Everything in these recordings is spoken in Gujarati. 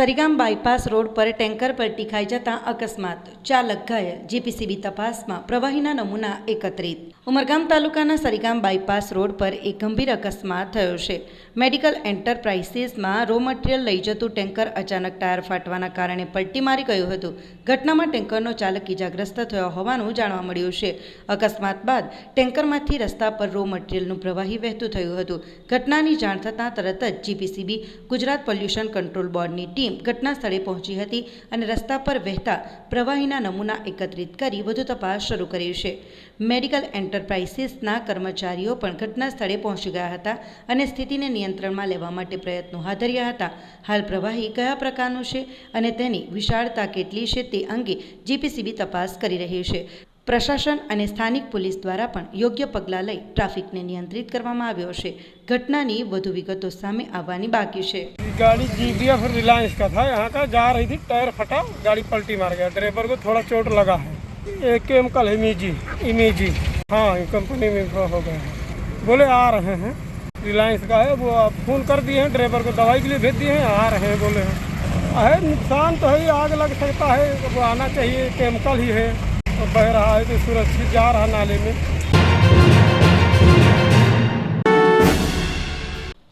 સરીગામ બાયપાસ રોડ પર ટેન્કર પલટી ખાઈ જતા અકસ્માત. ચાલક ઘાયલ. જીપીસીબી તપાસમાં પ્રવાહીના નમૂના એકત્રિત. ઉમરગામ તાલુકાના સરીગામ બાયપાસ રોડ પર એક ગંભીર અકસ્માત થયો છે. મેડિકલ એન્ટરપ્રાઇસીસમાં રો મટીરિયલ લઈ જતું ટેન્કર અચાનક ટાયર ફાટવાના કારણે પલટી મારી ગયું હતું. ઘટનામાં ટેન્કરનો ચાલક ઇજાગ્રસ્ત થયો હોવાનું જાણવા મળ્યું છે. અકસ્માત બાદ ટેન્કરમાંથી રસ્તા પર રો મટીરિયલનું પ્રવાહી વહેતું થયું હતું. ઘટનાની જાણ થતાં તરત જ જીપીસીબી ગુજરાત પોલ્યુશન કંટ્રોલ બોર્ડની ટીમ ઘટના સ્થળે પહોંચી હતી અને રસ્તા પર વહેતા પ્રવાહીના નમૂના એકત્રિત કરી વધુ તપાસ શરૂ કરી છે. મેડિકલ એન્ટરપ્રાઇસીસના કર્મચારીઓ પણ ઘટના સ્થળે પહોંચી ગયા હતા અને સ્થિતિને નિયંત્રણમાં લેવા માટે પ્રયત્નો હાથ ધર્યા હતા. હાલ પ્રવાહી કયા પ્રકારનું છે અને તેની વિશાળતા કેટલી છે તે અંગે જીપીસીબી તપાસ કરી રહી છે. પ્રશાસન અને સ્થાનિક પોલીસ દ્વારા પણ યોગ્ય પગલાં લઈ ટ્રાફિકને નિયંત્રિત કરવામાં આવ્યો છે ઘટનાની વધુ વિગતો સામે આવવાની બાકી છે गाड़ी जीबीएफ रिलायंस का था यहाँ का जा रही थी टायर फटा गाड़ी पलटी मार गया ड्राइवर को थोड़ा चोट लगा है एक केमिकल है इमेजी इमेजी हाँ ये कंपनी में हो गया है बोले आ रहे हैं रिलायंस का है वो आप फोन कर दिए हैं ड्राइवर को दवाई के लिए भेज दिए हैं आ रहे हैं बोले हैं है नुकसान तो है ही, आग लग सकता है वो आना चाहिए केमिकल ही है और बह रहा है तो सुरक्षित जा रहा नाले में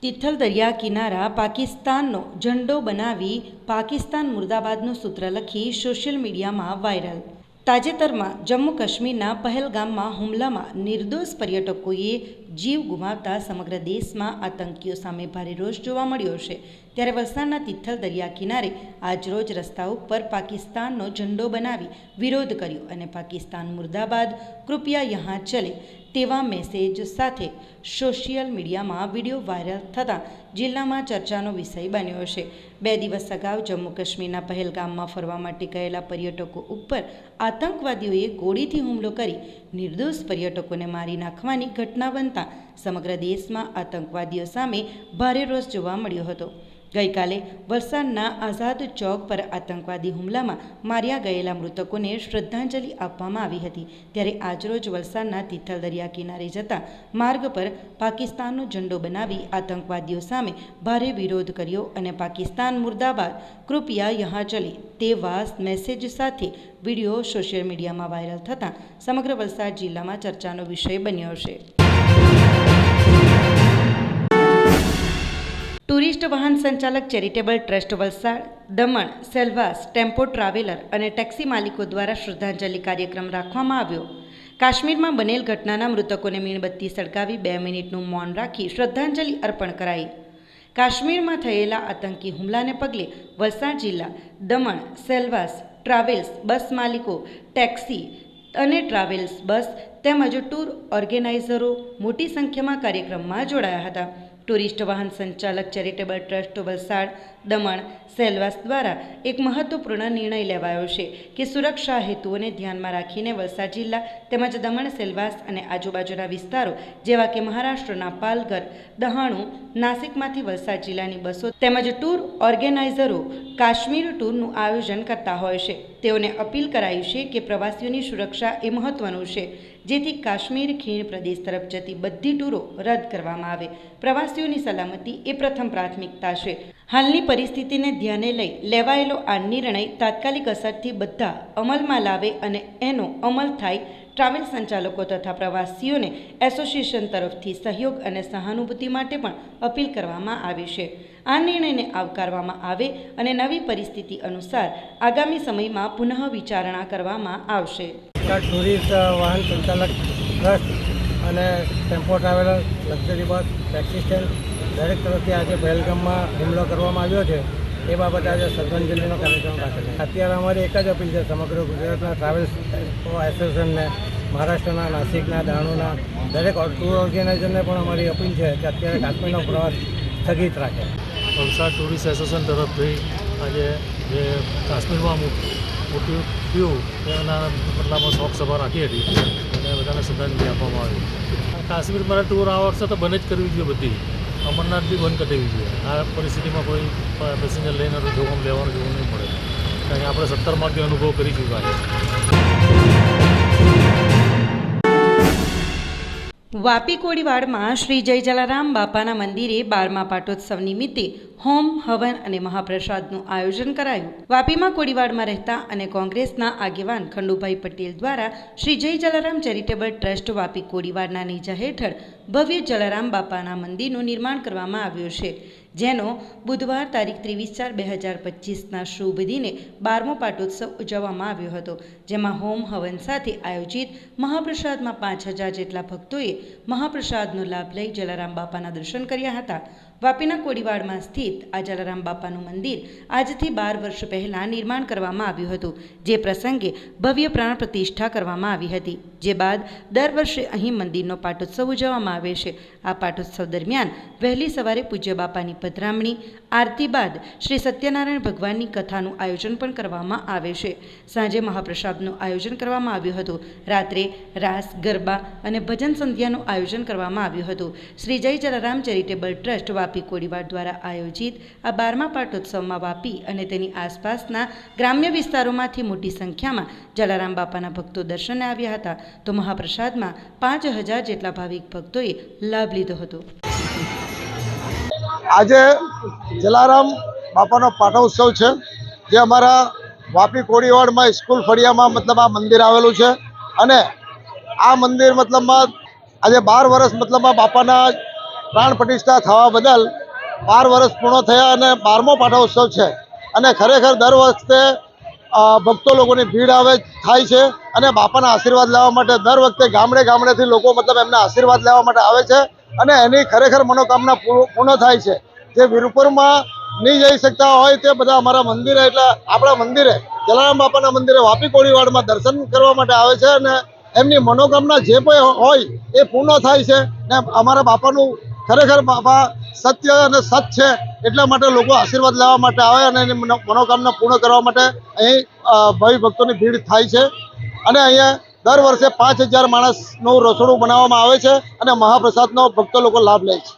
તિથલ દરિયા કિનારા પાકિસ્તાનનો ઝંડો બનાવી પાકિસ્તાન મુર્દાબાદનું સૂત્ર લખી સોશિયલ મીડિયામાં વાયરલ તાજેતરમાં જમ્મુ કાશ્મીરના પહેલગામમાં હુમલામાં નિર્દોષ પર્યટકોએ જીવ ગુમાવતા સમગ્ર દેશમાં આતંકીઓ સામે ભારે રોષ જોવા મળ્યો છે. ત્યારે વલસાડના તિથલ દરિયા કિનારે આજરોજ રસ્તા ઉપર પાકિસ્તાનનો ઝંડો બનાવી વિરોધ કર્યો અને પાકિસ્તાન મુર્દાબાદ કૃપયા યહાં ચલે. તેવા મેસેજ સાથે સોશિયલ મીડિયામાં વીડિયો વાયરલ થતાં જિલ્લામાં ચર્ચાનો વિષય બન્યો છે. બે દિવસ અગાઉ જમ્મુ કાશ્મીરના પહેલગામમાં ફરવા માટે ગયેલા પર્યટકો ઉપર આતંકવાદીઓએ ગોળીથી હુમલો કરી નિર્દોષ પર્યટકોને મારી નાખવાની ઘટના બનતા સમગ્ર દેશમાં આતંકવાદીઓ સામે ભારે રોષ જોવા મળ્યો હતો. ગઈકાલે વલસાડના આઝાદ ચોક પર આતંકવાદી હુમલામાં માર્યા ગયેલા મૃતકોને શ્રદ્ધાંજલિ આપવામાં આવી હતી. ત્યારે આજરોજ વલસાડના તિથલ દરિયા કિનારે જતા માર્ગ પર પાકિસ્તાનનો ઝંડો બનાવી આતંકવાદીઓ સામે ભારે વિરોધ કર્યો અને પાકિસ્તાન મુર્દાબાદ, કૃપયા યહાં ચલે તેવા મેસેજ સાથે વીડિયો સોશિયલ મીડિયામાં વાયરલ થતાં સમગ્ર વલસાડ જિલ્લામાં ચર્ચાનો વિષય બન્યો છે ટુરિસ્ટ વાહન સંચાલક charitable trust Valsad, Daman, Silvassa, tempo traveller અને ટેક્સી માલિકો દ્વારા શ્રદ્ધાંજલિ કાર્યક્રમ રાખવામાં આવ્યો. કાશ્મીરમાં બનેલ ઘટનાના મૃતકોને મીણબત્તી સળગાવી બે મિનિટનું મૌન રાખી શ્રદ્ધાંજલિ અર્પણ કરાઈ. કાશ્મીરમાં થયેલા આતંકી હુમલાને પગલે વલસાડ જિલ્લા, દમણ, સેલ્વાસ, ટ્રાવેલ્સ બસ માલિકો, ટેક્સી અને ટ્રાવેલ્સ બસ તેમજ ટૂર ઓર્ગેનાઇઝરો મોટી સંખ્યામાં કાર્યક્રમમાં જોડાયા હતા. ટુરિસ્ટ વાહન સંચાલક ચેરિટેબલ ટ્રસ્ટ વલસાડ દમણ સેલવાસ દ્વારા એક મહત્વપૂર્ણ નિર્ણય લેવાયો છે કે સુરક્ષા હેતુઓને ધ્યાનમાં રાખીને વલસાડ જિલ્લા તેમજ દમણ સેલવાસ અને આજુબાજુના વિસ્તારો જેવા કે મહારાષ્ટ્રના પાલઘર, દહાણુ, નાસિકમાંથી વલસાડ જિલ્લાની બસો તેમજ ટૂર ઓર્ગેનાઇઝરો કાશ્મીર ટૂરનું આયોજન કરતા હોય છે. તેઓને અપીલ કરાયું છે કે પ્રવાસીઓની સુરક્ષા એ મહત્વનું છે, જેથી કાશ્મીર ખીણ પ્રદેશ તરફ જતી બધી ટૂરો રદ કરવામાં આવે. પ્રવાસીઓની સલામતી એ પ્રથમ પ્રાથમિકતા છે. હાલની પરિસ્થિતિને ધ્યાને લઈ લેવાયેલો આ નિર્ણય તાત્કાલિક અસરથી બધા અમલમાં લાવે અને એનો અમલ થાય ટ્રાવેલ સંચાલકો તથા પ્રવાસીઓને એસોસિએશન તરફથી સહયોગ અને સહાનુભૂતિ માટે પણ અપીલ કરવામાં આવી છે. આ નિર્ણયને આવકારવામાં આવે અને નવી પરિસ્થિતિ અનુસાર આગામી સમયમાં પુનઃ વિચારણા કરવામાં આવશે. ટુરિસ્ટ વાહન સંચાલક ટ્રસ્ટ અને tempo traveller, luxury bus, taxi stand દરેક તરફથી આજે પહેલગામમાં હુમલો કરવામાં આવ્યો છે. એ બાબતે આજે શ્રદ્ધાંજલિનો કાર્યક્રમ રાખે છે. અત્યારે અમારી એક જ અપીલ છે સમગ્ર ગુજરાતના ટ્રાવેલ્સ એસોસિએશનને, મહારાષ્ટ્રના નાસિકના, દાણુના, દરેક ટૂર ઓર્ગેનાઇઝરને પણ અમારી અપીલ છે કે અત્યારે કાશ્મીરનો પ્રવાસ સ્થગિત રાખે. વલસાડ ટુરિસ્ટ એસોસિએશન તરફથી આજે જે કાશ્મીરમાં મુ- મૃત્યુ થયું તેના બદલામાં શોખ સભા રાખી હતી. અને બધાને શ્રદ્ધાંજલિ આપવામાં આવી. કાશ્મીર મારા ટૂર આ વર્ષે તો બને જ કરવી જોઈએ બધી. અમરનાથ બી બંધ કરી દેવી જોઈએ. આ પરિસ્થિતિમાં કોઈ પેસેન્જર લઈને જોખમ લેવાનું જોવું નહીં પડે. કારણ કે આપણે સત્તર માર્કે અનુભવ કરી ચૂક્યા છે વાપી કોડીવાડમાં શ્રી જય જલારામ બાપાના મંદિરે બારમા પાટોત્સવ નિમિત્તે હોમ, હવન અને મહાપ્રસાદનું આયોજન કરાયું. વાપીમાં કોડીવાડમાં રહેતા અને કોંગ્રેસના આગેવાન ખંડુભાઈ પટેલ દ્વારા શ્રી જય જલારામ ચેરિટેબલ ટ્રસ્ટ વાપી કોડીવાડના નીજા હેઠળ ભવ્ય જલારામ બાપાના મંદિરનું નિર્માણ કરવામાં આવ્યું છે. જેનો બુધવાર તારીખ ત્રેવીસ ચાર બે હજાર પચીસના શુભ દિને બારમો પાટોત્સવ ઉજવવામાં આવ્યો હતો, જેમાં હોમ હવન સાથે આયોજિત મહાપ્રસાદમાં પાંચ હજાર જેટલા ભક્તોએ મહાપ્રસાદનો લાભ લઈ જલારામ બાપાના દર્શન કર્યા હતા. વાપીના કોડીવાડમાં સ્થિત આ જલારામ બાપાનું મંદિર આજથી બાર વર્ષ પહેલાં નિર્માણ કરવામાં આવ્યું હતું, જે પ્રસંગે ભવ્ય પ્રાણ પ્રતિષ્ઠા કરવામાં આવી હતી. જે બાદ દર વર્ષે અહીં મંદિરનો પાટોત્સવ ઉજવવામાં આવે છે. આ પાટોત્સવ દરમિયાન વહેલી સવારે પૂજ્ય બાપાની પધરામણી, આરતી બાદ શ્રી સત્યનારાયણ ભગવાનની કથાનું આયોજન પણ કરવામાં આવે છે. સાંજે મહાપ્રસાદનું આયોજન કરવામાં આવ્યું હતું. રાત્રે રાસ, ગરબા અને ભજન સંધ્યાનું આયોજન કરવામાં આવ્યું હતું. શ્રી જય જલારામ ચેરિટેબલ ટ્રસ્ટ વાપી કોડીવાડ દ્વારા આયોજિત આ બારમા પાટોત્સવમાં વાપી અને તેની આસપાસના ગ્રામ્ય વિસ્તારોમાંથી મોટી સંખ્યામાં જલારામ બાપાના ભક્તો દર્શને આવ્યા હતા. તો મહાપ્રસાદમાં પાંચ હજાર જેટલા ભાવિક ભક્તોએ લાભ લીધો હતો. આજે જલારામ બાપાનો પાટોત્સવ છે. જે અમારા વાપી કોડીવાડમાં સ્કૂલ ફળિયામાં મતલબ આ મંદિર આવેલું છે. અને આ મંદિર મતલબમાં આજે બાર વર્ષ મતલબમાં બાપાના પ્રાણ પ્રતિષ્ઠા થવા બદલ બાર વર્ષ પૂર્ણ થયા અને બારમો પાટોત્સવ છે. અને ખરેખર દર વખતે ભક્તો લોકોની ભીડ આવે થાય છે અને બાપાના આશીર્વાદ લેવા માટે દર વખતે ગામડે ગામડેથી લોકો મતલબ એમના આશીર્વાદ લેવા માટે આવે છે અને એની ખરેખર મનોકામના પૂર્ણ થાય છે. જે વિરુપુરમાં નહીં જઈ શકતા હોય તે બધા અમારા મંદિરે, એટલે આપણા મંદિરે, જલારામ બાપાના મંદિરે વાપી કોળીવાડમાં દર્શન કરવા માટે આવે છે અને એમની મનોકામના જે પણ હોય એ પૂર્ણ થાય છે. ને અમારા બાપાનું ખરેખર બાપા સત્ય અને સત છે એટલા માટે લોકો આશીર્વાદ લેવા માટે આવે અને એની મનોકામના પૂર્ણ કરવા માટે અહીં ભાઈ ભક્તોની ભીડ થાય છે. અને અહીંયા દર વર્ષે પાંચ હજાર માણસનું રસોડું બનાવવામાં આવે છે અને મહાપ્રસાદનો ભક્તો લોકો લાભ લે છે.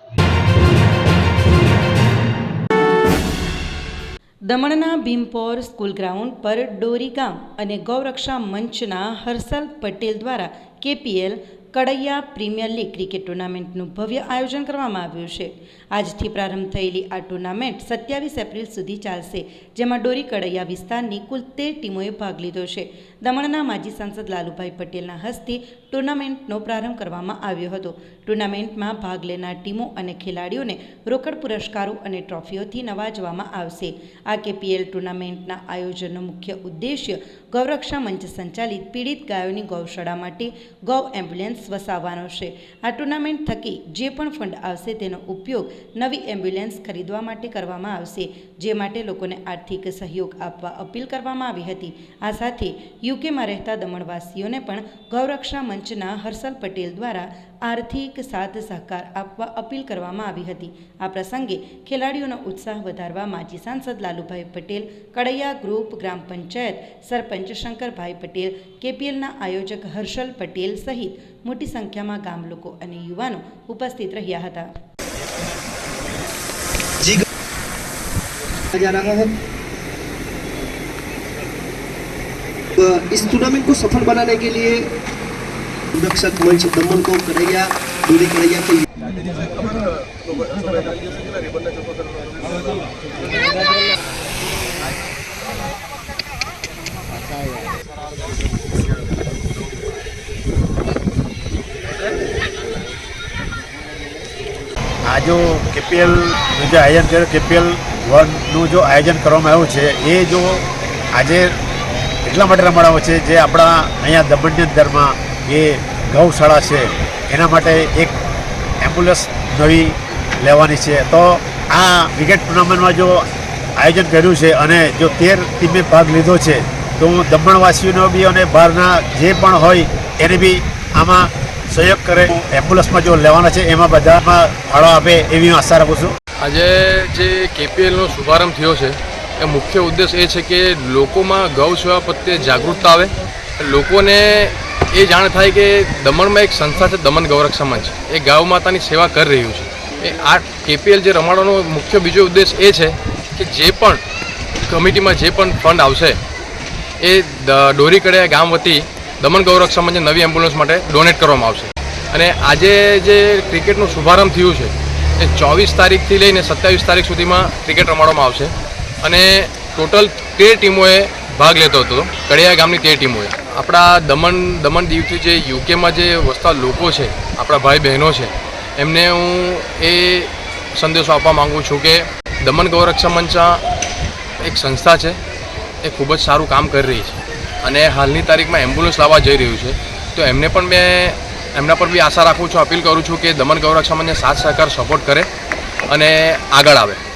દમણના ભીમપોર સ્કૂલ ગ્રાઉન્ડ પર ડોરી ગામ અને ગૌરક્ષા મંચના હર્ષલ પટેલ દ્વારા KPL Kadaiya premier league cricket ટુર્નામેન્ટનું ભવ્ય આયોજન કરવામાં આવ્યું છે. આજથી પ્રારંભ થયેલી આ ટુર્નામેન્ટ સત્યાવીસ એપ્રિલ સુધી ચાલશે, જેમાં ડોરી કડૈયા વિસ્તારની કુલ તેર ટીમોએ ભાગ લીધો છે. દમણના માજી સાંસદ લાલુભાઈ પટેલના હસ્તે ટુર્નામેન્ટનો પ્રારંભ કરવામાં આવ્યો હતો. ટુર્નામેન્ટમાં ભાગ લેનાર ટીમો અને ખેલાડીઓને રોકડ પુરસ્કારો અને ટ્રોફીઓથી નવાજવામાં આવશે. આ કેપીએલ ટુર્નામેન્ટના આયોજનનો મુખ્ય ઉદ્દેશ્ય ગૌરક્ષા મંચ સંચાલિત પીડિત ગાયોની ગૌશાળા માટે ગૌ એમ્બ્યુલન્સ વસાવવાનો છે. આ ટુર્નામેન્ટ થકી જે પણ ફંડ આવશે તેનો ઉપયોગ નવી એમ્બ્યુલન્સ ખરીદવા માટે કરવામાં આવશે, જે માટે લોકોને આર્થિક સહયોગ આપવા અપીલ કરવામાં આવી હતી. આ સાથે યુકેમાં રહેતા દમણવાસીઓને પણ ગૌરક્ષા મંચના હર્ષલ પટેલ દ્વારા આર્થિક સાથ સહકાર આપવા અપીલ કરવામાં આવી હતી આ પ્રસંગે ખેલાડીઓનો ઉત્સાહ વધારવા માજી સાંસદ લાલુભાઈ પટેલ કડૈયા ગ્રુપ ગ્રામ પંચાયત સરપંચ શંકરભાઈ પટેલ કેપીએલના આયોજક હર્ષલ પટેલ સહિત મોટી સંખ્યામાં ગામ લોકો અને યુવાનો ઉપસ્થિત રહ્યા હતા जा रहा है तो इस टूर्नामेंट को सफल बनाने के लिए રક્ષક મંચ દમણ કો કરૈયા દૂરી કરૈયા કે આજો કેપીએલ જે આયોજન છે કેપીએલ વનનું જો આયોજન કરવામાં આવ્યું છે, એ જો આજે એટલા માટે રમાડાવો છે જે આપણા અહીંયા દમણની અંદરમાં એ ગૌશાળા છે, એના માટે એક એમ્બ્યુલન્સ નવી લેવાની છે. તો આ ક્રિકેટ ટુર્નામેન્ટમાં જો આયોજન કર્યું છે અને જો તેર ટીમે ભાગ લીધો છે, તો હું દમણવાસીઓનો બી અને બહારના જે પણ હોય, એને બી આમાં સહયોગ કરે, એમ્બ્યુલન્સમાં જો લેવાના છે, એમાં બધામાં ફાળો આપે એવી હું આશા રાખું છું. આજે જે કેપીએલનો શુભારંભ થયો છે, એ મુખ્ય ઉદ્દેશ એ છે કે લોકોમાં ગૌ સેવા પ્રત્યે જાગૃતતા આવે. લોકોને એ જાણ થાય કે દમણમાં એક સંસ્થા છે, દમણ ગૌરક્ષા સમાજ. એ ગાવ માતાની સેવા કરી રહ્યું છે. એ આ કેપીએલ જે રમાડવાનો મુખ્ય બીજો ઉદ્દેશ એ છે કે જે પણ કમિટીમાં જે પણ ફંડ આવશે, એ દોરી ડોરી કડે ગામ વતી દમણ ગૌરક્ષ સમાજને નવી એમ્બ્યુલન્સ માટે ડોનેટ કરવામાં આવશે. અને આજે જે ક્રિકેટનો શુભારંભ થયું છે, એ ચોવીસ તારીખથી લઈને સત્યાવીસ તારીખ સુધીમાં ક્રિકેટ રમાડવામાં આવશે. અને ટોટલ તેર ટીમોએ ભાગ લેતો હતો. કડિયા ગામની તેર ટીમોએ. આપણા દમણ દમણ દીવથી જે યુકેમાં જે વસતા લોકો છે, આપણા ભાઈ બહેનો છે, એમને હું એ સંદેશો આપવા માગું છું કે દમણ ગૌરક્ષા મંચા એક સંસ્થા છે, એ ખૂબ જ સારું કામ કરી રહી છે. અને હાલની તારીખમાં એમ્બ્યુલન્સ લાવવા જઈ રહ્યું છે. તો એમને પણ મેં, એમના પર બી આશા રાખું છું, અપીલ કરું છું કે દમણ ગૌરક્ષા મંચને સાથ સહકાર સપોર્ટ કરે અને આગળ આવે.